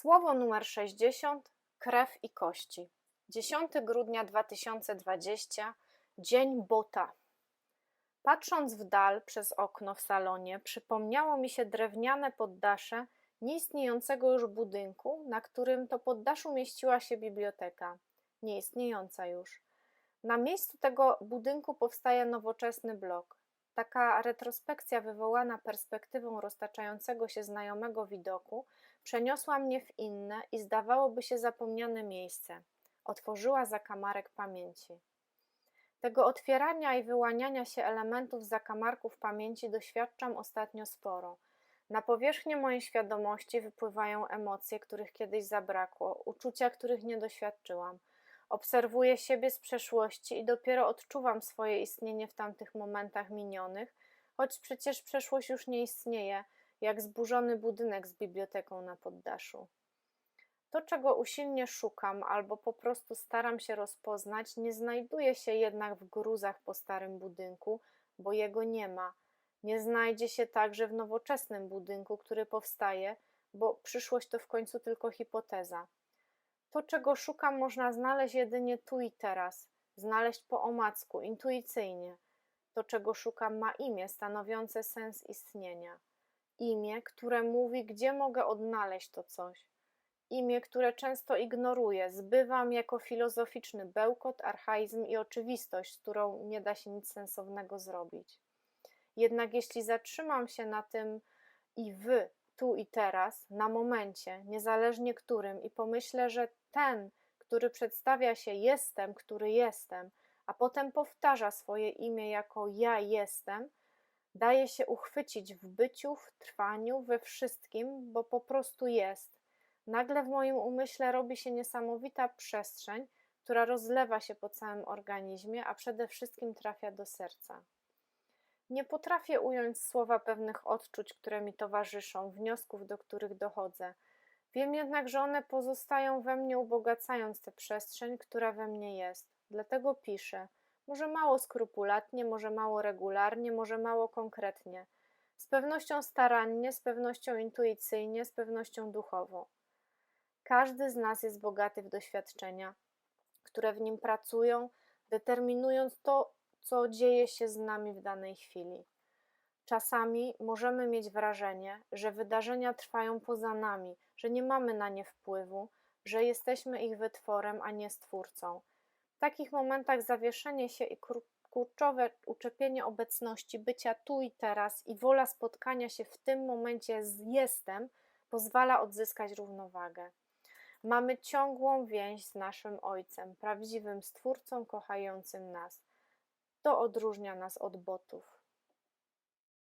Słowo numer 60 Krew i kości. 10 grudnia 2020 Dzień Bota. Patrząc w dal przez okno w salonie, przypomniało mi się drewniane poddasze nieistniejącego już budynku, na którym to poddaszu mieściła się biblioteka, nieistniejąca już. Na miejscu tego budynku powstaje nowoczesny blok. Taka retrospekcja wywołana perspektywą roztaczającego się znajomego widoku przeniosła mnie w inne i zdawałoby się zapomniane miejsce. Otworzyła zakamarek pamięci. Tego otwierania i wyłaniania się elementów zakamarków pamięci doświadczam ostatnio sporo. Na powierzchnię mojej świadomości wypływają emocje, których kiedyś zabrakło, uczucia, których nie doświadczyłam. Obserwuję siebie z przeszłości i dopiero odczuwam swoje istnienie w tamtych momentach minionych, choć przecież przeszłość już nie istnieje, jak zburzony budynek z biblioteką na poddaszu. To, czego usilnie szukam albo po prostu staram się rozpoznać, nie znajduje się jednak w gruzach po starym budynku, bo jego nie ma. Nie znajdzie się także w nowoczesnym budynku, który powstaje, bo przyszłość to w końcu tylko hipoteza. To, czego szukam, można znaleźć jedynie tu i teraz, znaleźć po omacku, intuicyjnie. To, czego szukam, ma imię stanowiące sens istnienia. Imię, które mówi, gdzie mogę odnaleźć to coś. Imię, które często ignoruję, zbywam jako filozoficzny bełkot, archaizm i oczywistość, z którą nie da się nic sensownego zrobić. Jednak jeśli zatrzymam się na tym i wy, tu i teraz, na momencie, niezależnie którym, i pomyślę, że ten, który przedstawia się jestem, który jestem, a potem powtarza swoje imię jako ja jestem, daje się uchwycić w byciu, w trwaniu, we wszystkim, bo po prostu jest. Nagle w moim umyśle robi się niesamowita przestrzeń, która rozlewa się po całym organizmie, a przede wszystkim trafia do serca. Nie potrafię ująć słowa pewnych odczuć, które mi towarzyszą, wniosków, do których dochodzę. Wiem jednak, że one pozostają we mnie, ubogacając tę przestrzeń, która we mnie jest. Dlatego piszę. Może mało skrupulatnie, może mało regularnie, może mało konkretnie. Z pewnością starannie, z pewnością intuicyjnie, z pewnością duchowo. Każdy z nas jest bogaty w doświadczenia, które w nim pracują, determinując to, co dzieje się z nami w danej chwili. Czasami możemy mieć wrażenie, że wydarzenia trwają poza nami, że nie mamy na nie wpływu, że jesteśmy ich wytworem, a nie stwórcą. W takich momentach zawieszenie się i kurczowe uczepienie obecności, bycia tu i teraz i wola spotkania się w tym momencie z jestem pozwala odzyskać równowagę. Mamy ciągłą więź z naszym Ojcem, prawdziwym Stwórcą kochającym nas. To odróżnia nas od botów.